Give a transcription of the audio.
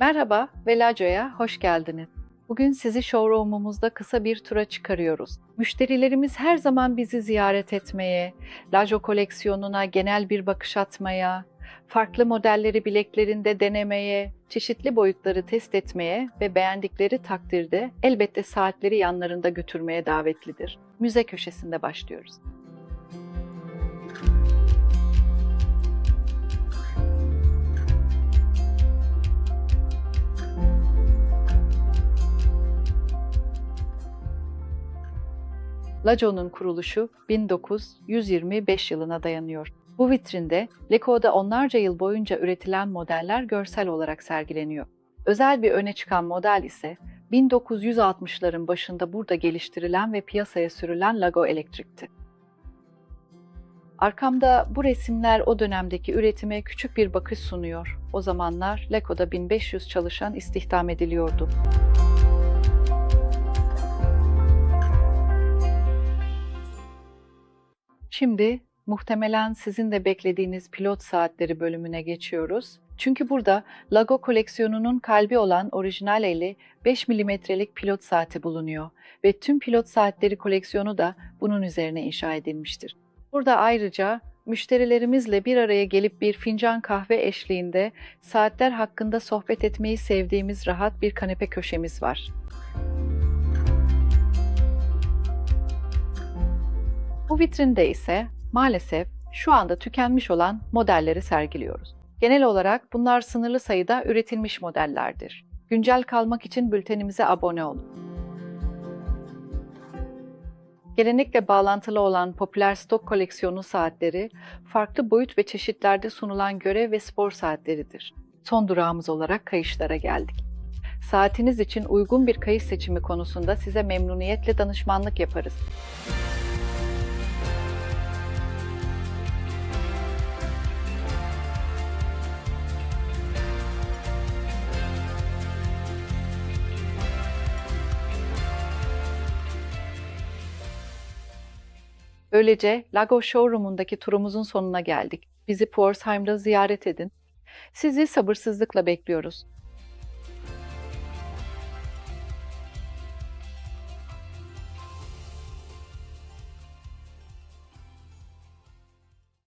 Merhaba ve Laco'ya hoş geldiniz. Bugün sizi showroom'umuzda kısa bir tura çıkarıyoruz. Müşterilerimiz her zaman bizi ziyaret etmeye, Laco koleksiyonuna genel bir bakış atmaya, farklı modelleri bileklerinde denemeye, çeşitli boyutları test etmeye ve beğendikleri takdirde elbette saatleri yanlarında götürmeye davetlidir. Müze köşesinde başlıyoruz. Laco'nun kuruluşu 1925 yılına dayanıyor. Bu vitrinde Leco'da onlarca yıl boyunca üretilen modeller görsel olarak sergileniyor. Özel bir öne çıkan model ise 1960'ların başında burada geliştirilen ve piyasaya sürülen Lago Elektrik'ti. Arkamda bu resimler o dönemdeki üretime küçük bir bakış sunuyor. O zamanlar Leco'da 1500 çalışan istihdam ediliyordu. Şimdi muhtemelen sizin de beklediğiniz pilot saatleri bölümüne geçiyoruz. Çünkü burada Lago koleksiyonunun kalbi olan orijinal eli 5 milimetrelik pilot saati bulunuyor ve tüm pilot saatleri koleksiyonu da bunun üzerine inşa edilmiştir. Burada ayrıca müşterilerimizle bir araya gelip bir fincan kahve eşliğinde saatler hakkında sohbet etmeyi sevdiğimiz rahat bir kanepe köşemiz var. Bu vitrinde ise maalesef şu anda tükenmiş olan modelleri sergiliyoruz. Genel olarak bunlar sınırlı sayıda üretilmiş modellerdir. Güncel kalmak için bültenimize abone olun. Gelenekle bağlantılı olan popüler stok koleksiyonu saatleri, farklı boyut ve çeşitlerde sunulan görev ve spor saatleridir. Son durağımız olarak kayışlara geldik. Saatiniz için uygun bir kayış seçimi konusunda size memnuniyetle danışmanlık yaparız. Böylece Lago Showroom'undaki turumuzun sonuna geldik. Bizi Pforzheim'da ziyaret edin. Sizi sabırsızlıkla bekliyoruz.